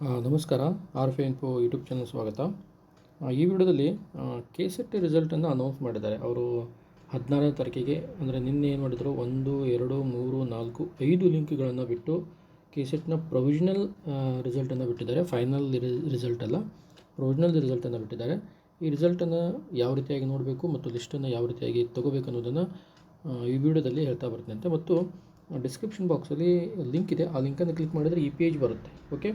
ನಮಸ್ಕಾರ. ಆರ್ ಫೆ info YouTube channel ಸ್ವಾಗತ. ಈ ವಿಡಿಯೋದಲ್ಲಿ ಕೆ ಸೆಟ್ ರಿಸಲ್ಟನ್ನು ಅನೌನ್ಸ್ ಮಾಡಿದ್ದಾರೆ. ಅವರು ಹದಿನಾರನೇ ತಾರೀಕಿಗೆ, ಅಂದರೆ ನಿನ್ನೆ ಏನು ಮಾಡಿದರು? ಒಂದು, ಎರಡು, ಮೂರು, ನಾಲ್ಕು, ಐದು ಲಿಂಕ್ಗಳನ್ನು ಬಿಟ್ಟು ಕೆ ಸೆಟ್ನ ಪ್ರೊವಿಷನಲ್ ರಿಸಲ್ಟನ್ನು ಬಿಟ್ಟಿದ್ದಾರೆ. ಫೈನಲ್ ರಿಸಲ್ಟ್ ಅಲ್ಲ. ಪ್ರೊವಿಷನಲ್ ರಿಸಲ್ಟನ್ನು ಬಿಟ್ಟಿದ್ದಾರೆ. ಈ ರಿಸಲ್ಟನ್ನು ಯಾವ ರೀತಿಯಾಗಿ ನೋಡಬೇಕು ಮತ್ತು ಲಿಸ್ಟನ್ನು ಯಾವ ರೀತಿಯಾಗಿ ತಗೋಬೇಕು ಅನ್ನೋದನ್ನು ಈ ವಿಡಿಯೋದಲ್ಲಿ ಹೇಳ್ತಾ ಬರ್ತೀನಿ ಮತ್ತು ಡಿಸ್ಕ್ರಿಪ್ಷನ್ ಬಾಕ್ಸಲ್ಲಿ ಲಿಂಕ್ ಇದೆ. ಆ ಲಿಂಕನ್ನು ಕ್ಲಿಕ್ ಮಾಡಿದರೆ ಈ ಪೇಜ್ ಬರುತ್ತೆ. ಓಕೆ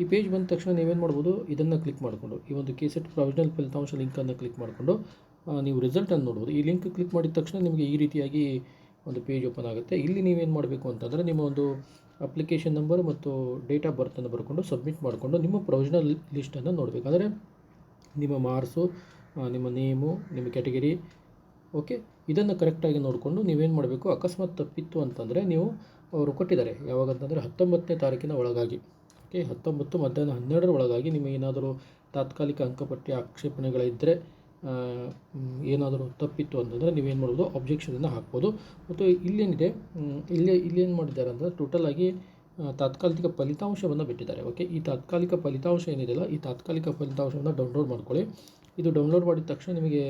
ಈ ಪೇಜ್ ಬಂದ ತಕ್ಷಣ ನೀವೇನು ಮಾಡ್ಬೋದು, ಇದನ್ನು ಕ್ಲಿಕ್ ಮಾಡಿಕೊಂಡು, ಈ ಒಂದು ಕೆ ಸೆಟ್ ಪ್ರೊವಿಷನಲ್ ಫಲಿತಾಂಶ ಲಿಂಕನ್ನು ಕ್ಲಿಕ್ ಮಾಡಿಕೊಂಡು ನೀವು ರಿಸಲ್ಟನ್ನು ನೋಡ್ಬೋದು. ಈ ಲಿಂಕ್ ಕ್ಲಿಕ್ ಮಾಡಿದ ತಕ್ಷಣ ನಿಮಗೆ ಈ ರೀತಿಯಾಗಿ ಒಂದು ಪೇಜ್ ಓಪನ್ ಆಗುತ್ತೆ. ಇಲ್ಲಿ ನೀವೇನು ಮಾಡಬೇಕು ಅಂತಂದರೆ, ನಿಮ್ಮ ಒಂದು ಅಪ್ಲಿಕೇಶನ್ ನಂಬರ್ ಮತ್ತು ಡೇಟ್ ಆಫ್ ಬರ್ತನ್ನು ಬರ್ಕೊಂಡು ಸಬ್ಮಿಟ್ ಮಾಡಿಕೊಂಡು ನಿಮ್ಮ ಪ್ರೊವಿಷನಲ್ ಲಿಸ್ಟನ್ನು ನೋಡಬೇಕು. ಅಂದರೆ ನಿಮ್ಮ ಮಾರ್ಸು ನಿಮ್ಮ ನೇಮು ನಿಮ್ಮ ಕ್ಯಾಟಗರಿ ಓಕೆ ಇದನ್ನು ಕರೆಕ್ಟಾಗಿ ನೋಡಿಕೊಂಡು ನೀವೇನು ಮಾಡಬೇಕು, ಅಕಸ್ಮಾತ್ ತಪ್ಪಿತ್ತು ಅಂತಂದರೆ ನೀವು ಅವರು ಕೊಟ್ಟಿದ್ದಾರೆ. ಯಾವಾಗ ಅಂತಂದರೆ ಹತ್ತೊಂಬತ್ತನೇ ತಾರೀಕಿನ ಒಳಗಾಗಿ. ಓಕೆ ಹತ್ತೊಂಬತ್ತು ಮಧ್ಯಾಹ್ನ ಹನ್ನೆರಡರ ಒಳಗಾಗಿ ನಿಮಗೆ ಏನಾದರೂ ತಾತ್ಕಾಲಿಕ ಅಂಕಪಟ್ಟಿ ಆಕ್ಷೇಪಣೆಗಳಿದ್ದರೆ ಏನಾದರೂ ತಪ್ಪಿತ್ತು ಅಂತಂದರೆ ನೀವೇನು ಮಾಡ್ಬೋದು ಅಬ್ಜೆಕ್ಷನನ್ನು ಹಾಕ್ಬೋದು. ಮತ್ತು ಇಲ್ಲೇನಿದೆ ಇಲ್ಲೇ, ಇಲ್ಲೇನು ಮಾಡಿದ್ದಾರೆ ಅಂದರೆ ಟೋಟಲಾಗಿ ತಾತ್ಕಾಲಿಕ ಫಲಿತಾಂಶವನ್ನು ಬಿಟ್ಟಿದ್ದಾರೆ. ಓಕೆ ಈ ತಾತ್ಕಾಲಿಕ ಫಲಿತಾಂಶ ಏನಿದೆಯಲ್ಲ ಈ ತಾತ್ಕಾಲಿಕ ಫಲಿತಾಂಶವನ್ನು ಡೌನ್ಲೋಡ್ ಮಾಡ್ಕೊಳ್ಳಿ. ಇದು ಡೌನ್ಲೋಡ್ ಮಾಡಿದ ತಕ್ಷಣ ನಿಮಗೆ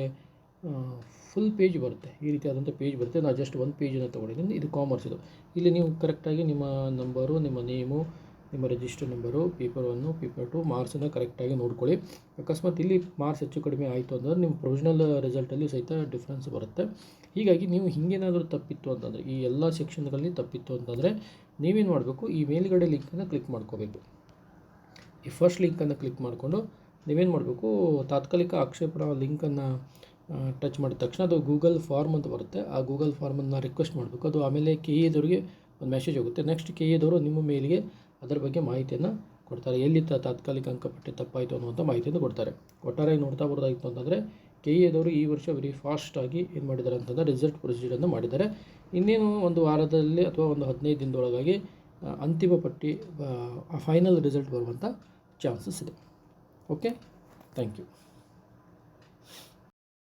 ಫುಲ್ ಪೇಜ್ ಬರುತ್ತೆ. ಈ ರೀತಿಯಾದಂಥ ಪೇಜ್ ಬರುತ್ತೆ. ನಾನು ಜಸ್ಟ್ ಒಂದು ಪೇಜನ್ನು ತೊಗೊಂಡಿದ್ದೀನಿ. ಇದು ಕಾಮರ್ಸ್ ಇದು. ಇಲ್ಲಿ ನೀವು ಕರೆಕ್ಟಾಗಿ ನಿಮ್ಮ ನಂಬರು ನಿಮ್ಮ ನೇಮು ನಿಮ್ಮ register number paper one paper two ಮಾರ್ಕ್ಸನ್ನು ಕರೆಕ್ಟಾಗಿ ನೋಡ್ಕೊಳ್ಳಿ. ಅಕಸ್ಮಾತ್ ಇಲ್ಲಿ ಮಾರ್ಕ್ಸ್ ಹೆಚ್ಚು ಕಡಿಮೆ ಆಯಿತು ಅಂದರೆ ನಿಮ್ಮ ಪ್ರೊವಿಷನಲ್ ರಿಸಲ್ಟಲ್ಲಿ ಸಹಿತ ಡಿಫ್ರೆನ್ಸ್ ಬರುತ್ತೆ. ಹೀಗಾಗಿ ನೀವು ಹಿಂಗೇನಾದರೂ ತಪ್ಪಿತ್ತು ಅಂತಂದರೆ, ಈ ಎಲ್ಲ ಸೆಕ್ಷನ್ಗಳಲ್ಲಿ ತಪ್ಪಿತ್ತು ಅಂತಂದರೆ ನೀವೇನು ಮಾಡಬೇಕು? ಈ ಮೇಲ್ಗಡೆ ಲಿಂಕನ್ನು ಕ್ಲಿಕ್ ಮಾಡ್ಕೋಬೇಕು. ಈ ಫಸ್ಟ್ ಲಿಂಕನ್ನು ಕ್ಲಿಕ್ ಮಾಡಿಕೊಂಡು ನೀವೇನು ಮಾಡಬೇಕು? ತಾತ್ಕಾಲಿಕ ಆಕ್ಷೇಪಣಾ ಲಿಂಕನ್ನು ಟಚ್ ಮಾಡಿದ ತಕ್ಷಣ ಅದು ಗೂಗಲ್ ಫಾರ್ಮ್ ಅಂತ ಬರುತ್ತೆ. ಆ ಗೂಗಲ್ ಫಾರ್ಮನ್ನು ರಿಕ್ವೆಸ್ಟ್ ಮಾಡಬೇಕು. ಅದು ಆಮೇಲೆ ಕೆ ಎದವ್ರಿಗೆ ಒಂದು ಮೆಸೇಜ್ ಹೋಗುತ್ತೆ. ನೆಕ್ಸ್ಟ್ ಕೆ ಎದವರು ನಿಮ್ಮ ಮೇಲಿಗೆ ಅದರ ಬಗ್ಗೆ ಮಾಹಿತಿಯನ್ನು ಕೊಡ್ತಾರೆ. ಎಲ್ಲಿ ತ- ತಾತ್ಕಾಲಿಕ ಅಂಕಪಟ್ಟಿ ತಪ್ಪಾಯಿತು ಅನ್ನುವಂಥ ಮಾಹಿತಿಯನ್ನು ಕೊಡ್ತಾರೆ. ಒಟ್ಟಾರೆ ನೋಡ್ತಾ ಬರೋದಾಗಿತ್ತು ಅಂತಂದರೆ, ಕೆ ಎದವರು ಈ ವರ್ಷ ವೆರಿ ಫಾಸ್ಟಾಗಿ ಏನು ಮಾಡಿದ್ದಾರೆ ಅಂತಂದರೆ ರಿಸಲ್ಟ್ ಪ್ರೊಸೀಜರನ್ನು ಮಾಡಿದ್ದಾರೆ. ಇನ್ನೇನು ಒಂದು ವಾರದಲ್ಲಿ ಅಥವಾ ಒಂದು ಹದಿನೈದು ದಿನದೊಳಗಾಗಿ ಅಂತಿಮ ಪಟ್ಟಿ ಫೈನಲ್ ರಿಸಲ್ಟ್ ಬರುವಂಥ ಚಾನ್ಸಸ್ ಇದೆ. Okay thank you